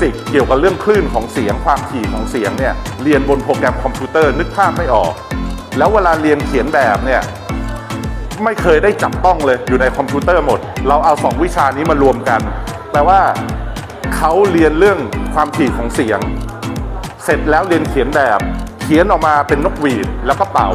สิกส์เกี่ยวกับเรื่องคลื่นของเสียงความถี่ของเสียงเนี่ยเรียนบนโปรแกรมคอมพิวเตอร์นึกภาพไม่ออก แล้วเวลาเรียนเขียนแบบเนี่ยไม่เคยได้จับต้องเลยอยู่ในคอมพิวเตอร์หมด เราเอาสองวิชานี้มารวมกันแปลว่าเขาเรียนเรื่องความถี่ของเสียง เสร็จแล้วเรียนเขียนแบบ เขียนออกมาเป็นนกหวีดแล้วก็เป่า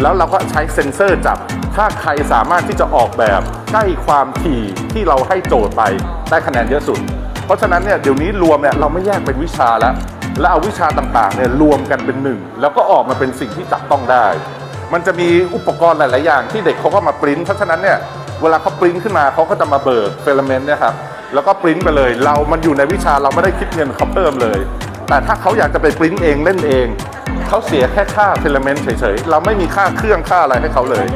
แล้วเราก็ใช้เซ็นเซอร์จับ ถ้าใครสามารถที่จะออกแบบใกล้ความถี่ที่เราให้โจทย์ไปได้คะแนนเยอะสุด เพราะฉะนั้นเนี่ยเดี๋ยวนี้รวมเนี่ยเราไม่แยกเป็นวิชาแล้ว แล้วเอาวิชาต่างๆเนี่ยรวมกันเป็นหนึ่ง แล้วก็ออกมาเป็นสิ่งที่จับต้องได้ มันจะมีอุปกรณ์หลาย ๆ อย่างที่เด็กเขาก็มาปริ้นเพราะฉะนั้นเนี่ยเวลาเขาปริ้นขึ้นมาเขาก็จะมาเบิกเฟลเมนต์เนี่ยครับแล้วก็ปริ้นไปเลย เรามันอยู่ในวิชาเราไม่ได้คิดเงินเขาเพิ่มเลย แต่ถ้าเขาอยากจะไปปริ้นเองเล่นเองเขาเสียแค่ค่าเฟลเมนต์เฉย ๆ เราไม่มีค่าเครื่องค่าอะไรให้เขาเลย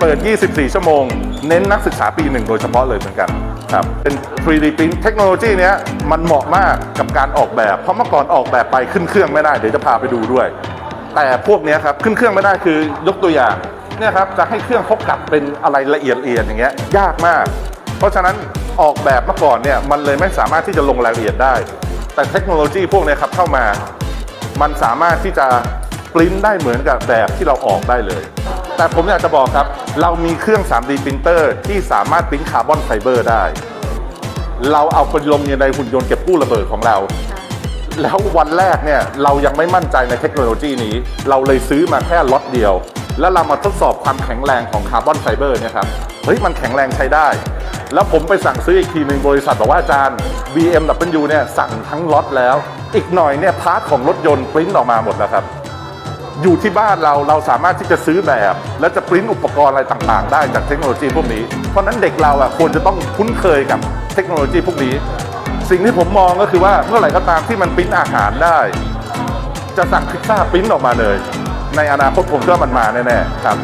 เปิด 24 ชั่วโมง เน้นนักศึกษาปีหนึ่งโดยเฉพาะเลยเหมือนกัน ครับเป็น 3D print เทคโนโลยีเนี้ยมันเหมาะมากกับการออกแบบ เพราะเมื่อก่อนออกแบบไปขึ้นเครื่องไม่ได้ เดี๋ยวจะพาไปดูด้วย แต่พวกเนี้ยครับขึ้นเครื่องไม่ได้คือยกตัวอย่างเนี่ยครับจะให้เครื่องเขากลับเป็นอะไรละเอียดละเอียดอย่างเงี้ยยากมาก เพราะฉะนั้นออกแบบเมื่อก่อนเนี่ยมันเลยไม่สามารถที่จะลงรายละเอียดได้ แต่เทคโนโลยีพวกเนี้ยครับเข้ามา มันสามารถที่จะปริ้นได้เหมือนกับแบบที่เราออกได้เลย แต่ผมอยากจะบอกครับ เรามีเครื่อง 3D ปรินเตอร์ที่สามารถปริ้นคาร์บอนไฟเบอร์ได้ เราเอาไปลงในหุ่นยนต์เก็บกู้ระเบิดของเรา แล้ววันแรกเนี่ยเรายังไม่มั่นใจในเทคโนโลยีนี้ เราเลยซื้อมาแค่ล็อตเดียว แล้วเรามาทดสอบความแข็งแรงของคาร์บอนไฟเบอร์เนี่ยครับเฮ้ยมันแข็งแรงใช้ได้ แล้วผมไปสั่งซื้ออีกทีหนึ่งบริษัทบอกว่าอาจารย์ BMW เนี่ยสั่งทั้งล็อตแล้ว อีกหน่อยเนี่ยพาร์ทของรถยนต์ปริ้นออกมาหมดแล้วครับ อยู่ที่บ้านเราเราสามารถที่จะซื้อแบบ และจะปริ้นอุปกรณ์อะไรต่างๆ ได้จากเทคโนโลยีพวกนี้ เพราะนั้นเด็กเราอะควรจะต้องคุ้นเคยกับเทคโนโลยีพวกนี้ สิ่งที่ผมมองก็คือว่าเมื่อไหร่ก็ตามที่มันปริ้นอาหารได้ จะสั่งพิซซ่าปริ้นออกมาเลย ในอนาคตผมเชื่อมันมาแน่ๆครับ